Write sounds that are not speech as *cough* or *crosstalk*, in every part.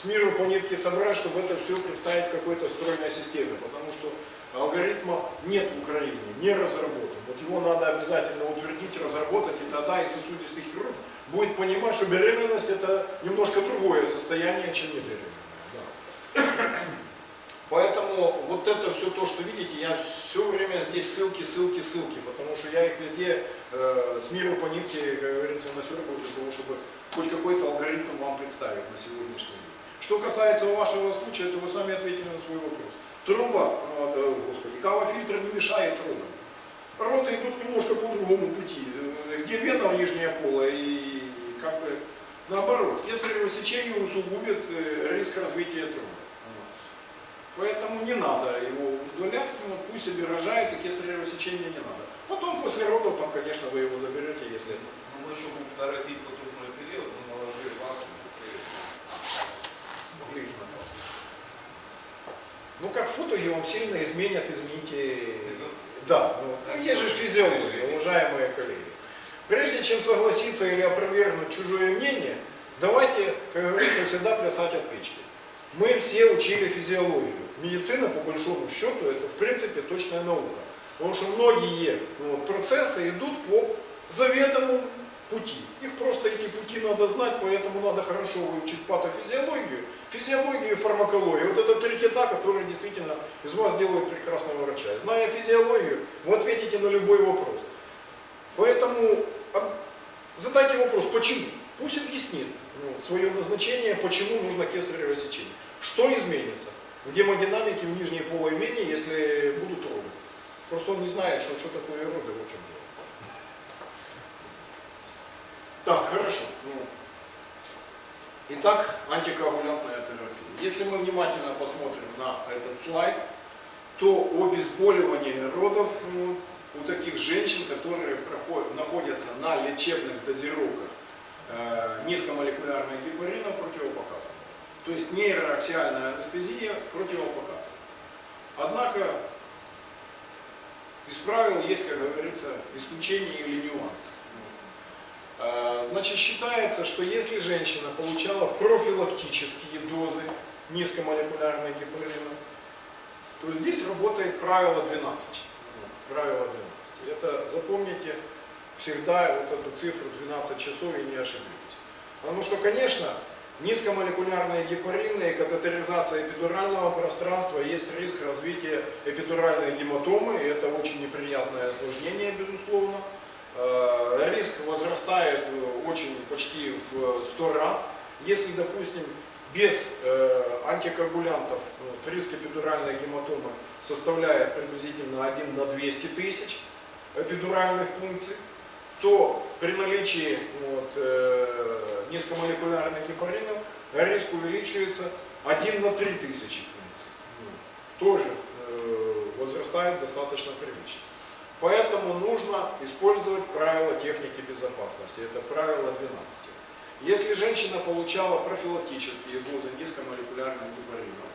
с миру по нитке собрать, чтобы это все представить какой-то стройной системе, потому что алгоритма нет в Украине, не разработан. Вот его надо обязательно утвердить, разработать, и тогда и сосудистый хирург будет понимать, что беременность это немножко другое состояние, чем не беременность. Да. *coughs* Поэтому вот это все то, что видите, я все время здесь ссылки, ссылки, ссылки, потому что я их везде э, с миру по нитке, как говорится, насербаю для того, чтобы хоть какой-то алгоритм вам представить на сегодняшний день. Что касается вашего случая, то вы сами ответили на свой вопрос. Труба, э, господи, кава-фильтр не мешает трубам. Роды идут немножко по другому пути, э, где вена нижняя пола и как бы наоборот. Если сечение усугубит э, риск развития труба. Поэтому не надо его удалять, ну, пусть себе рожает, и кесарево сечение не надо. Потом после родов, там, конечно, вы его заберете, если... Ну, мы, чтобы укоротить потужной период, Ну как итоге он сильно изменят, измените... Да, ну, есть же физиология, уважаемые коллеги. Прежде чем согласиться или опровергнуть чужое мнение, давайте, как говорится, всегда плясать от печки. Мы все учили физиологию. Медицина, по большому счету, это в принципе точная наука. Потому что многие ну, процессы идут по заведомому пути. Их просто эти пути надо знать, поэтому надо хорошо выучить патофизиологию, физиологию и фармакологию. Вот это три кита, которые действительно из вас делают прекрасного врача. Зная физиологию, вы ответите на любой вопрос. Поэтому задайте вопрос, почему? Пусть объяснит ну, свое назначение, почему нужно кесарево сечение. Что изменится в гемодинамике в нижней полой если будут роды? Просто он не знает, что, что такое роды, в чем дело. Так, хорошо. Ну, итак, антикоагулянтная терапия. Если мы внимательно посмотрим на этот слайд, то обезболивание родов ну, у таких женщин, которые проходят, находятся на лечебных дозировках э, низкомолекулярной гепарина, противопоказано. То есть нейроаксиальная анестезия противопоказана. Однако из правил есть, как говорится, исключение или нюансы. Э, значит, считается, что если женщина получала профилактические дозы низкомолекулярной гепарина, то здесь работает правило 12. Правило 12. Это запомните всегда вот эту цифру 12 часов и не ошибитесь. Потому что, конечно, низкомолекулярные гепарины и катетеризация эпидурального пространства есть риск развития эпидуральной гематомы, и это очень неприятное осложнение, безусловно. Э, риск возрастает очень почти в 100 раз. Если, допустим, без э, антикоагулянтов вот, риск эпидуральной гематомы составляет приблизительно 1 на 200 тысяч эпидуральных пункций, то при наличии вот, э, низкомолекулярных гепаринов риск увеличивается 1 на 3 тысячи пункций. Тоже э, возрастает достаточно прилично. Поэтому нужно использовать правила техники безопасности. Это правило 12. Если женщина получала профилактические дозы низкомолекулярных гепаринов,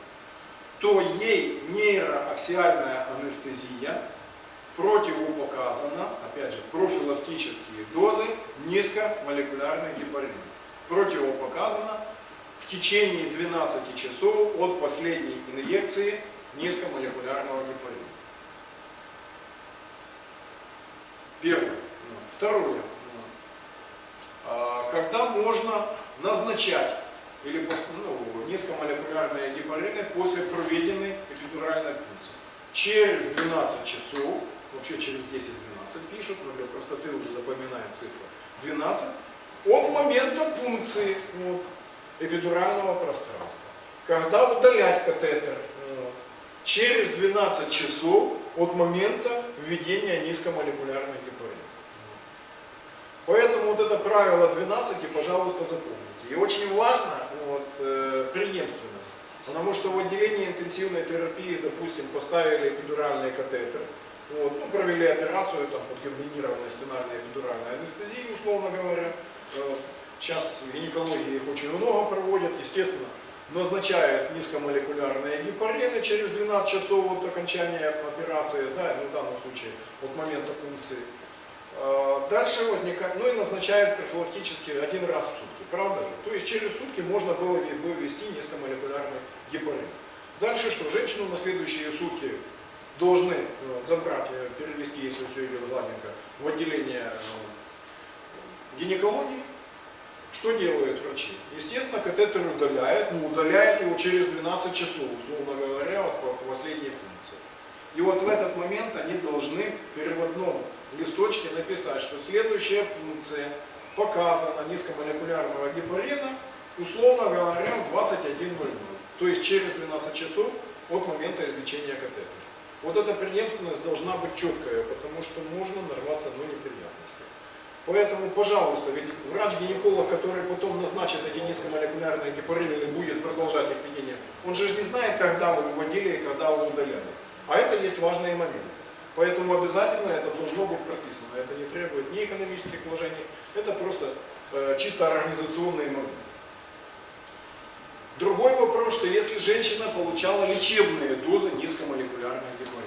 то ей нейроаксиальная анестезия противопоказана, опять же, профилактические дозы низкомолекулярных гепаринов. Противопоказано в течение 12 часов от последней инъекции низкомолекулярного гепарина. Первое. Второе. А, когда можно назначать или ну, низкомолекулярные гепарины после проведенной эпидуральной пункции. Через 12 часов, вообще через 10-12 пишут, но для простоты уже запоминаем цифру 12, от момента пункции вот, эпидурального пространства. Когда удалять катетер? Через 12 часов от момента введения низкомолекулярной гепарина. Вот это правило 12, пожалуйста, запомните. И очень важно вот, э, преемственность. Потому что в отделении интенсивной терапии, допустим, поставили эпидуральный катетер, вот, ну, провели операцию там, под комбинированной стенальной эпидуральной анестезией, условно говоря. Э, сейчас в гинекологии их очень много проводят, естественно, назначают низкомолекулярные гепарины через 12 часов от окончания операции, да, ну, в данном случае от момента пункции. А, дальше возникает, ну и назначают профилактически один раз в сутки, правда же? То есть через сутки можно было бы ввести низкомолекулярные гепарина. Дальше что? Женщину на следующие сутки должны э, забрать, перевести, если все идет гладенько, в отделение э, гинекологии. Что делают врачи? Естественно, катетер удаляют, но удаляют его через 12 часов, условно говоря, вот по последней пункции. И вот в этот момент они должны в переводном листочке написать, что следующая пункция показана низкомолекулярного гепарина, условно говоря, в 21.00. То есть через 12 часов от момента излечения катетера. Вот эта преемственность должна быть четкая, потому что можно нарваться на неприятности. Поэтому, пожалуйста, ведь врач-гинеколог, который потом назначит эти низкомолекулярные гепарины и будет продолжать их ведение, он же не знает, когда вы выводили и когда вы удаляли. А это есть важные моменты. Поэтому обязательно это должно быть прописано. Это не требует ни экономических вложений, это просто э, чисто организационные моменты. Другой вопрос, что если женщина получала лечебные дозы низкомолекулярных гепаринов,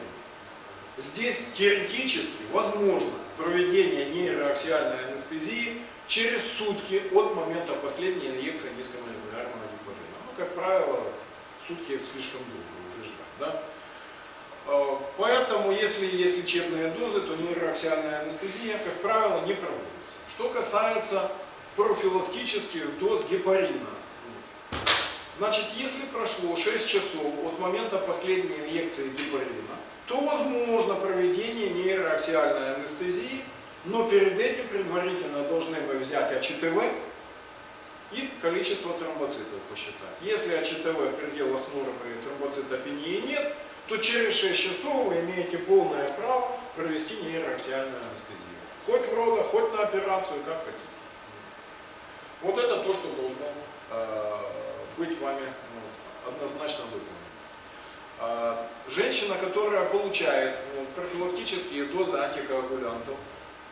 здесь теоретически возможно проведение нейроаксиальной анестезии через сутки от момента последней инъекции низкомолекулярного гепарина. Ну, как правило, сутки это слишком долго уже ждать. Да? Э, Поэтому, если есть лечебные дозы, то нейроаксиальная анестезия, как правило, не проводится. Что касается профилактических доз гепарина, Значит, если прошло 6 часов от момента последней инъекции гепарина, то возможно проведение нейроаксиальной анестезии, но перед этим предварительно должны мы взять АЧТВ и количество тромбоцитов посчитать. Если АЧТВ в пределах нормы и тромбоцитопении нет, то через 6 часов вы имеете полное право провести нейроаксиальную анестезию. Хоть в родах, хоть на операцию, как хотите. Вот это то, что должно э, быть вами ну, однозначно выполнено. А, Женщина, которая получает ну, профилактические дозы антикоагулянтов,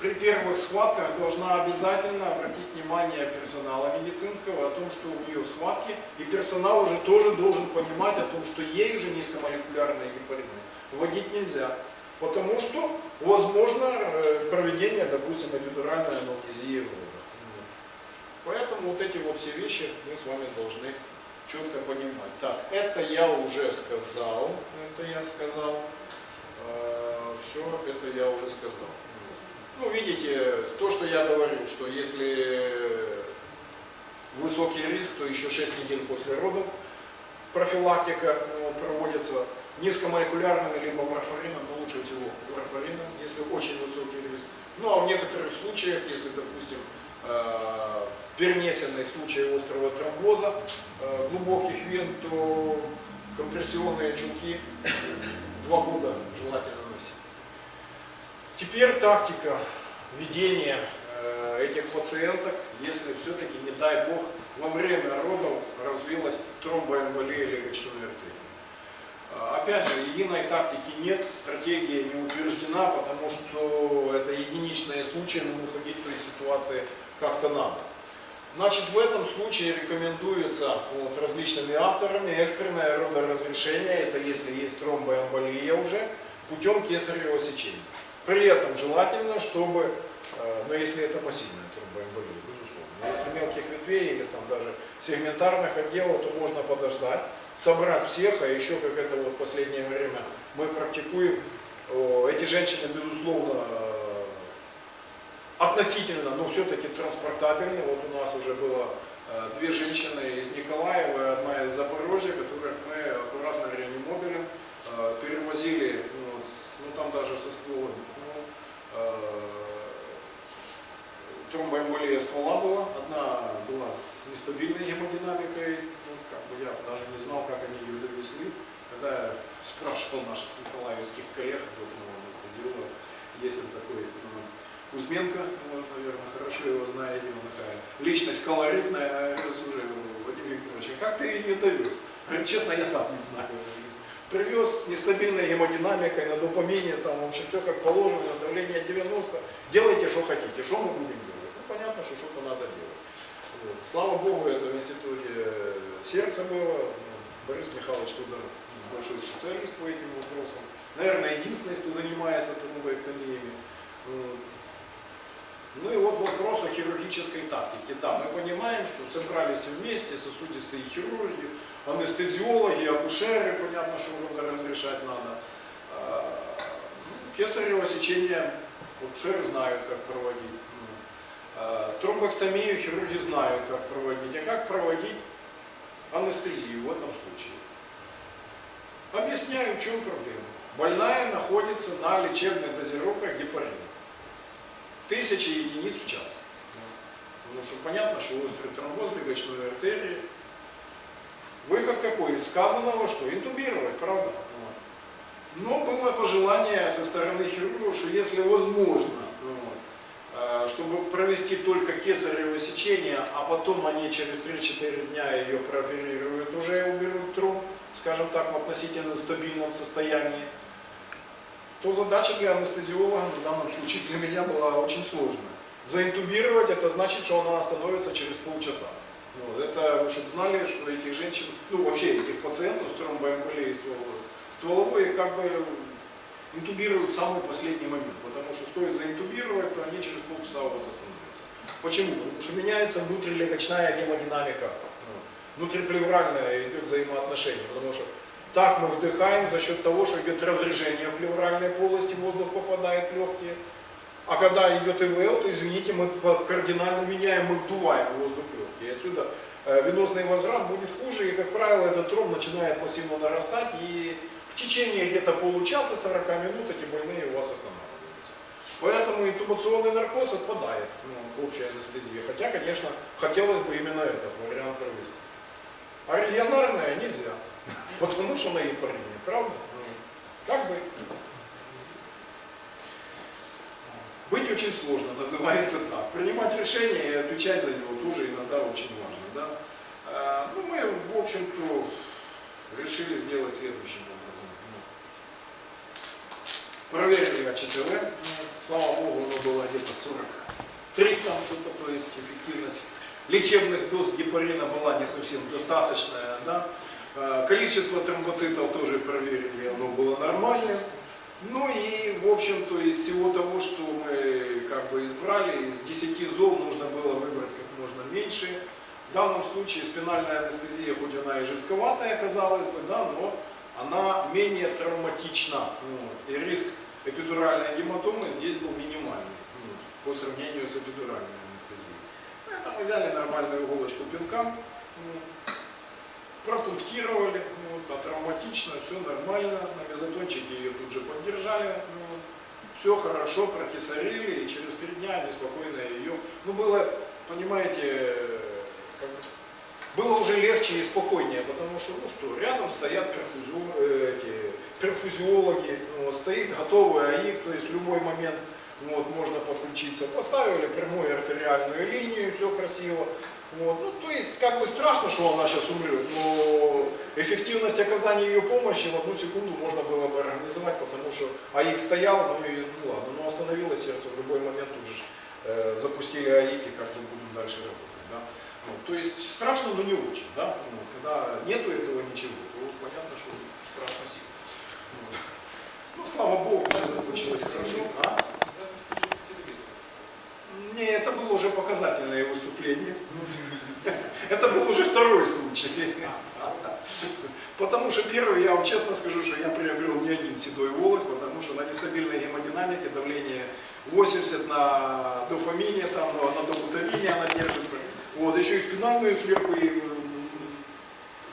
при первых схватках должна обязательно обратить внимание персонала медицинского о том, что у нее схватки, и персонал уже тоже должен понимать о том, что ей уже низкомолекулярные гепарины вводить нельзя, потому что возможно э, проведение, допустим, эпидуральной анестезии. Поэтому вот эти вот все вещи мы с вами должны четко понимать. Так, это я уже сказал, это я сказал, все, это я уже сказал. Ну, видите, то, что я говорю, что если высокий риск, то еще 6 недель после родов профилактика ну, проводится низкомолекулярным либо варфарином, но лучше всего варфарином, если очень высокий риск. Ну а в некоторых случаях, если, допустим, э, перенесенный случай острого тромбоза э, глубоких вен, то компрессионные чулки два года желательно носить. Теперь тактика ведения э, этих пациенток, если все-таки, не дай бог, во время родов развилась тромбоэмболия легочной артерии. Э, опять же, единой тактики нет, стратегия не утверждена, потому что это единичные случаи, но выходить в этой ситуации как-то надо. Значит, в этом случае рекомендуется вот, различными авторами экстренное родоразрешение, это если есть тромбоэмболия уже, путем кесарево сечения. При этом желательно, чтобы, э, ну если это массивная тромбоэмболия, безусловно, но если мелких ветвей или там даже сегментарных отделов, то можно подождать, собрать всех, а еще как это вот в последнее время мы практикуем, эти женщины, безусловно, относительно, но все-таки транспортабельны. Вот у нас уже было э, две женщины из Николаева, одна из Запорожья, которых мы аккуратно реанимобилем э, перевозили, ну, ну там даже со стволом, э, тромбоэмболия ствола была, одна была с нестабильной гемодинамикой, ну, как бы я даже не знал, как они ее довезли. Когда я спрашивал наших николаевских коллег, областного анестезиолога, есть ли такой ну, Кузьменко, вот, наверное, хорошо его знаете, он такая личность колоритная, я говорю, Владимир Викторович, а как ты ее довез? Честно, я сам не знаю. Привез с нестабильной гемодинамикой, на допамине, там, в общем, все как положено, давление 90, делайте, что хотите, что мы будем делать? Ну, понятно, что что-то надо делать. Вот. Слава Богу, это в институте сердца было, Борис Михайлович Тудоров, большой специалист по этим вопросам. Наверное, единственный, кто занимается тромбоэктомиями. Ну и вот вопрос о хирургической тактике. Да, мы понимаем, что собрались вместе сосудистые хирурги, анестезиологи, акушеры, понятно, что уже разрешать надо. А, ну, Кесарево сечение акушеры знают, как проводить. Ну, а, Тромбоктомию хирурги знают, как проводить. А как проводить анестезию в этом случае? Объясняю, в чем проблема. Больная находится на лечебных дозировках гепарина. Тысячи единиц в час. Потому что понятно, что острый тромбоз бегочной артерии. Выход какой? Из сказанного, что интубировать, правда? Но было пожелание со стороны хирургов, что если возможно, э, чтобы провести только кесарево сечение, а потом они через 3-4 дня ее прооперируют, уже уберут тромб, скажем так, в относительно стабильном состоянии, то задача для анестезиолога в данном случае для меня была очень сложная. Заинтубировать это значит, что она остановится через полчаса. Вот. Это, вы чтобы знали, что этих женщин, ну вообще этих пациентов с тромбоэмболией стволовой, стволовой как бы интубируют в самый последний момент, потому что стоит заинтубировать, то они через полчаса у вас остановятся. Почему? Потому что меняется внутрилегочная гемодинамика, внутриплевральное идет взаимоотношение, потому что так мы вдыхаем за счет того, что идет разрежение в плевральной полости, воздух попадает в легкие. А когда идет ИВЛ, то, извините, мы кардинально меняем, мы вдуваем воздух в легкие. Отсюда э, венозный возврат будет хуже, и, как правило, этот тромб начинает массивно нарастать, и в течение где-то получаса, 40 минут эти больные у вас останавливаются. Поэтому интубационный наркоз отпадает, ну, общая анестезия. Хотя, конечно, хотелось бы именно этот вариант провести. А нельзя. Потому что на гепарине, правда? Как бы. Быть очень сложно, называется так. Принимать решение и отвечать за него тоже иногда очень важно. Да? А, ну, мы, в общем-то, решили сделать следующим образом. Проверили АЧТВ. Слава Богу, оно было где-то 43 там что-то, то есть эффективность лечебных доз гепарина была не совсем достаточная. Да? А, количество тромбоцитов тоже проверили, оно было нормальным. Ну и, в общем-то, из всего того, что мы как бы избрали, из 10 зол нужно было выбрать как можно меньше. В данном случае спинальная анестезия, хоть она и жестковатая, казалось бы, да, но она менее травматична. Вот, и риск эпидуральной гематомы здесь был минимальный вот, по сравнению с эпидуральной анестезией. Поэтому взяли нормальную иголочку пинка, вот, пропунктировали, вот, а травматично, все нормально, на мезотончике ее тут же поддержали, вот, все хорошо, прокисарили, и через три дня они спокойно ее, ну было, понимаете, как, было уже легче и спокойнее, потому что, ну что, рядом стоят перфузио, э, эти, перфузиологи, вот, стоит готовый АИК, то есть в любой момент вот, можно подключиться. Поставили прямую артериальную линию, все красиво. Вот. Ну, то есть, как бы страшно, что она сейчас умрет, но эффективность оказания ее помощи в одну секунду можно было бы организовать, потому что АИК стоял, ну и ну, ладно, но остановилось сердце в любой момент, тут же э, запустили АИК и как-то будут дальше работать. Да? Ну, то есть страшно, но не очень. Да? Ну, когда нету этого ничего, то понятно, что страшно сильно. Вот. Ну, слава Богу, все закончилось хорошо. А? Не, это было уже показательное выступление. *laughs* Это был уже второй случай. *laughs* Потому что первый, я вам честно скажу, что я приобрел не один седой волос, потому что на нестабильной гемодинамике давление 80 на дофамине, там, на добутамине она держится. Вот, еще и спинальную сверху и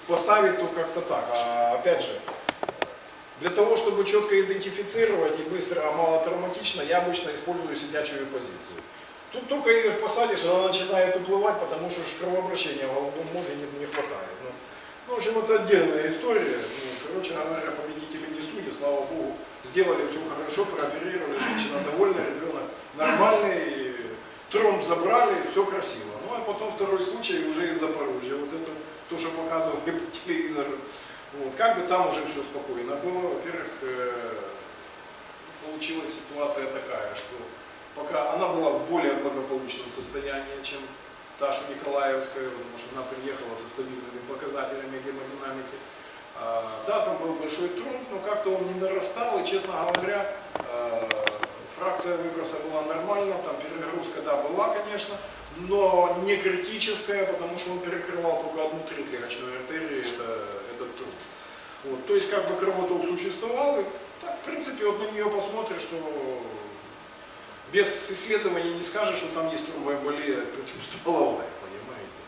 поставить, то как-то так. А опять же, для того, чтобы четко идентифицировать и быстро, а мало травматично, я обычно использую сидячую позицию. Тут только ее посадишь, она начинает уплывать, потому что кровообращения в головном мозге не, не хватает. Ну, ну, в общем, это отдельная история. Ну, короче говоря, победители не судьи, слава богу, сделали все хорошо, прооперировали, женщина довольна, ребенок нормальный, тромб забрали, все красиво. Ну, а потом второй случай уже из Запорожья. Вот это то, что показывали *laughs* по телевизору. Вот, как бы там уже все спокойно было. Во-первых, э, получилась ситуация такая, что пока она была в более благополучном состоянии, чем та, что Николаевская, потому что она приехала со стабильными показателями гемодинамики. А, да, там был большой тромб, но как-то он не нарастал, и, честно говоря, а, фракция выброса была нормальна, там перегрузка, да, была, конечно, но не критическая, потому что он перекрывал только одну треть легочной артерии, это то есть как бы кровоток существовал, и так, в принципе, вот на нее посмотришь, что без исследования не скажешь, что там есть тромбоэмболия предчувствовалая, понимаете.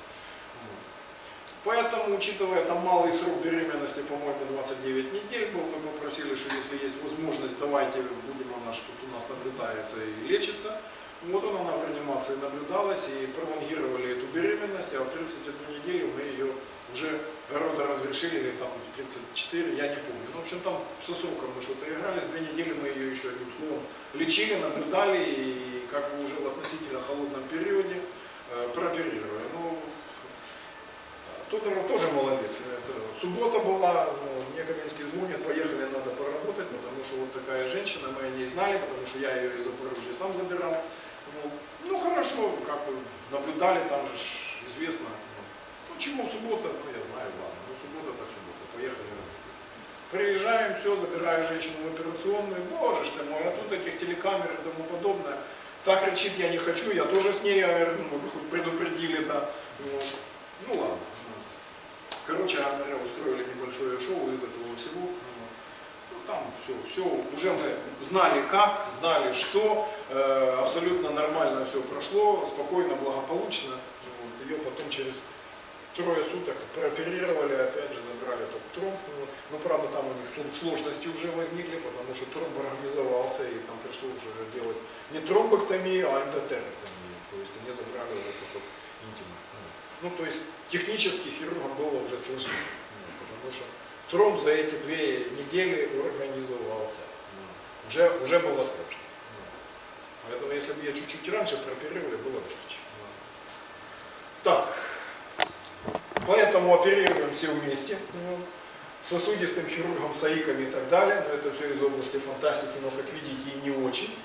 Поэтому, учитывая там малый срок беременности, по-моему, 29 недель был, мы попросили, что если есть возможность, давайте будем она, что у нас наблюдается и лечится. Вот она в реанимации наблюдалась и пролонгировали эту беременность, а в 31 неделю мы ее уже рода разрешили, или там 34, я не помню. Ну, в общем, там со сроком мы что-то играли, с две недели мы ее еще одним словом лечили, наблюдали и как бы уже в относительно холодном периоде э, прооперировали. Ну, Тодоров тоже молодец. Это суббота была, мне Каменский звонит, поехали, надо поработать, потому что вот такая женщина, мы о ней знали, потому что я ее из Запорожья сам забирал. Ну, ну хорошо, как бы наблюдали, там же известно. Ну чему суббота, ну я знаю, ладно, ну суббота так суббота, поехали. Приезжаем, все, забираю женщину в операционную, боже ж ты мой, а тут этих телекамер и тому подобное. Так кричит, я не хочу, я тоже с ней, я, ну, предупредили, да. Вот. Ну ладно. Короче, устроили небольшое шоу из этого всего. Ну, там все, все, уже мы знали как, знали что, э, абсолютно нормально все прошло, спокойно, благополучно. Вот, ее потом через трое суток прооперировали, опять же забрали тот тромб. Вот. Но правда там у них сложности уже возникли, потому что тромб организовался и там пришлось уже делать не тромбоктомию, а эндотерэктомию. То есть мне забрали уже кусок интима. Ну, то есть технически хирургам было уже сложнее, потому что тромб за эти две недели организовался. Уже, уже было страшно. Поэтому если бы я чуть-чуть раньше прооперировали, было бы легче. Так, поэтому оперируем все вместе. Сосудистым хирургом, саиками и так далее. Но это все из области фантастики, но, как видите, и не очень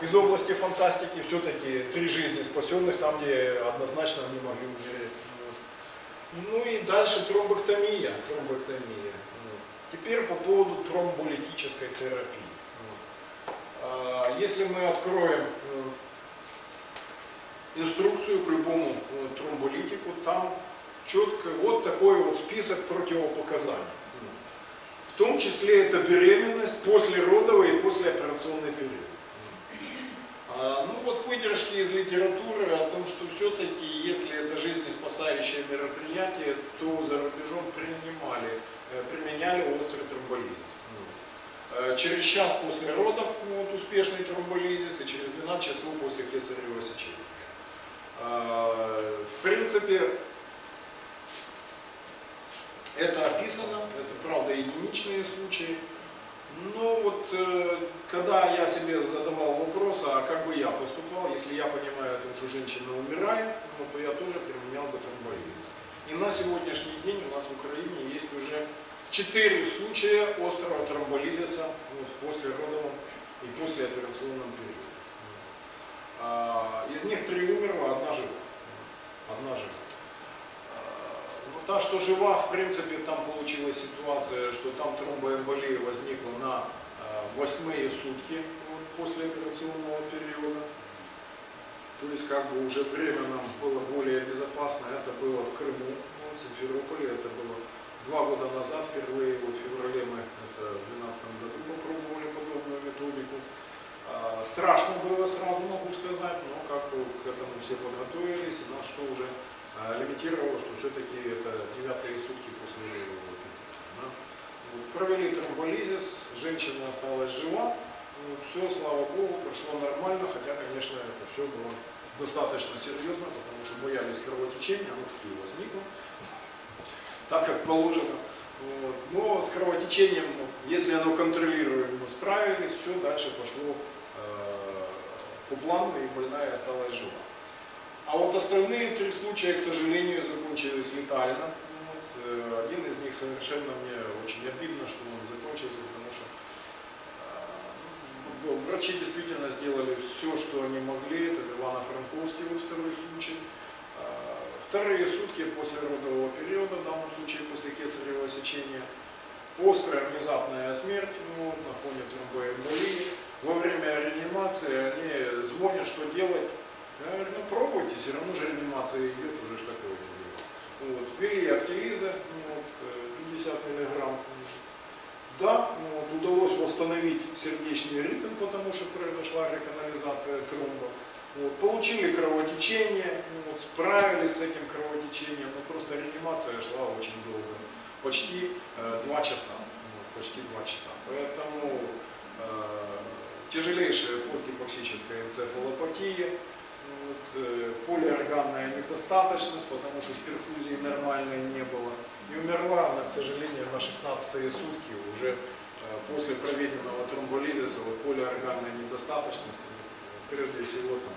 из области фантастики, все-таки три жизни спасенных, там, где однозначно они могли умереть. Ну и дальше тромбоктомия. тромбоктомия. Теперь по поводу тромболитической терапии. А, если мы откроем э, инструкцию к любому э, тромболитику, там четко вот такой вот список противопоказаний. В том числе это беременность, послеродовый и послеоперационный период. А, ну вот выдержки из литературы о том, что все-таки, если это жизнеспасающее мероприятие, то за рубежом принимали, острый тромболизис. Э, через час после родов вот, успешный тромболизис и через 12 часов после кесарево сечения. А, в принципе, это описано, это правда единичные случаи. Ну вот, э, когда я себе задавал вопрос, а как бы я поступал, если я понимаю, что женщина умирает, ну, то я тоже применял бы тромболизис. И на сегодняшний день у нас в Украине есть уже четыре случая острого тромболизиса вот, после родовом и после операционном периоде. А, из них три умерла, одна жива. Одна жива. Та, что жива, в принципе, там получилась ситуация, что там тромбоэмболия возникла на э, восьмые сутки вот, после операционного периода. То есть как бы уже время нам было более безопасно. Это было в Крыму, в Симферополе. Это было два года назад впервые, вот в феврале мы это в 2012 году попробовали подобную методику. А, страшно было, сразу могу сказать, но как к этому все подготовились, нас что уже а, лимитировало, что все-таки это девятые сутки после да? вот, Провели тромболизис, женщина осталась жива, вот, все, слава богу, прошло нормально, хотя, конечно, это все было достаточно серьезно, потому что боялись кровотечения, оно таки возникло, так как положено. Но с кровотечением, если оно контролируемо, справились, все дальше пошло э, по плану, и больная осталась жива. А вот остальные три случая, к сожалению, закончились летально. Вот, э, один из них совершенно мне очень обидно, что он закончился, потому что э, ну, врачи действительно сделали все, что они могли. Это Ивано-Франковский, вот второй случай. Вторые сутки после родового периода, в данном случае после кесарево сечения, острая внезапная смерть ну, на фоне тромбоэмболии. Во время реанимации они звонят, что делать я говорю, ну пробуйте, все равно же реанимация идет, уже ж такое дело. Вот. Ввели актилиза, ну, вот, 50 э, миллиграмм. Да, ну, вот, удалось восстановить сердечный ритм, потому что произошла реканализация тромба. Вот, получили кровотечение, ну, вот, справились с этим кровотечением, но просто реанимация шла очень долго, почти э, часа, вот, почти два часа. Поэтому э, тяжелейшая постгипоксическая энцефалопатия, вот, э, полиорганная недостаточность, потому что перфузии нормальной не было. И умерла она, к сожалению, на 16 сутки уже э, после проведенного тромболизиса, вот, полиорганной недостаточности, прежде всего там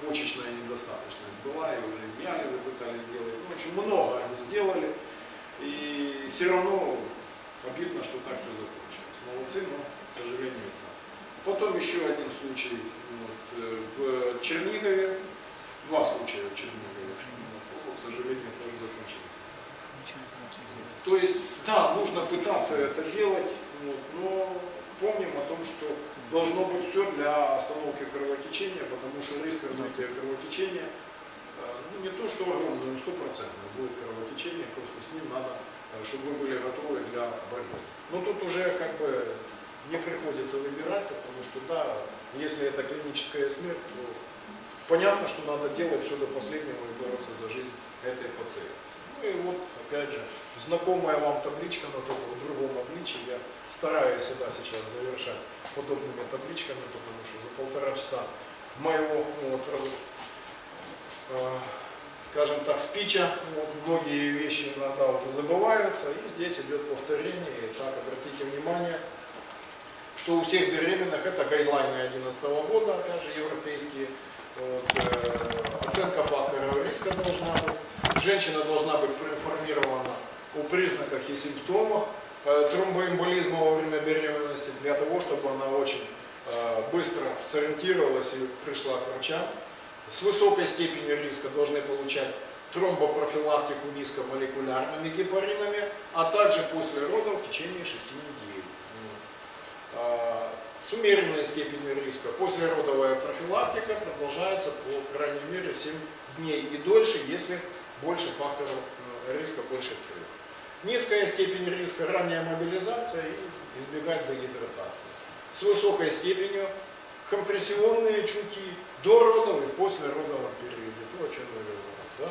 почечная недостаточность была, и уже диализы пытались сделать. Ну, очень много они сделали, и все равно обидно, что так все закончилось. Молодцы, но, к сожалению, так. Потом еще один случай вот, э, в Чернигове, два случая в Чернигове, вот, к сожалению, тоже закончилось. То есть, да, нужно пытаться это делать, вот, но помним о том, что должно быть все для остановки кровотечения, потому что риск развития кровотечения, э, ну не то что огромный, но стопроцентный будет кровотечение, просто с ним надо, э, чтобы вы были готовы для борьбы. Но тут уже как бы не приходится выбирать, потому что да, если это клиническая смерть, то понятно, что надо делать все до последнего и бороться за жизнь этой пациентки. И вот, опять же, знакомая вам табличка, но только в другом обличии. Я стараюсь всегда сейчас завершать подобными табличками, потому что за полтора часа моего вот, э, скажем так, спича, вот, многие вещи иногда уже забываются, и здесь идет повторение. И так, обратите внимание, что у всех беременных, это гайдлайны 2011 года, опять же, европейские, вот, э, оценка факторов риска должна быть. Женщина должна быть проинформирована о признаках и симптомах э, тромбоэмболизма во время беременности, для того, чтобы она очень э, быстро сориентировалась и пришла к врачам. С высокой степенью риска должны получать тромбопрофилактику низкомолекулярными гепаринами, а также после родов в течение 6 недель. А, С умеренной степенью риска послеродовая профилактика продолжается по крайней мере 7 дней и дольше, если больше факторов э, риска, больше трех. Низкая степень риска ранняя мобилизация и избегать дегидратации. С высокой степенью компрессионные чуки до родов и после родовом периоде, то, о чем я говорил. Да?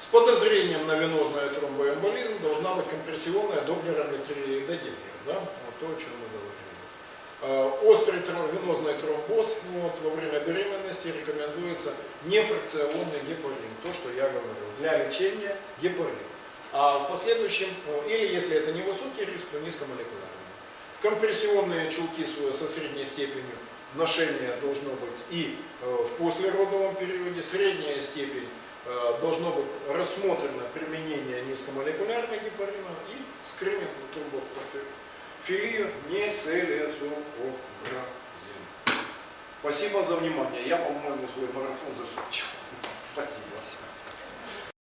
С подозрением на венозный тромбоэмболизм должна быть компрессионная доплерометрия и додимер, да? вот то, о чем мы говорили. Э, Острый венозный тромбоз вот, во время беременности рекомендуется нефракционный гепарин, то, что я говорил, для лечения гепарин. А в последующем, э, или если это не высокий риск, то низкомолекулярный. Компрессионные чулки со средней степенью ношения должно быть и э, в послеродовом периоде, средняя степень должно быть рассмотрено применение низкомолекулярных гепаринов и скрининг турботрофилию не целесообразен. Спасибо за внимание. Я, по-моему, свой марафон закончил. Спасибо.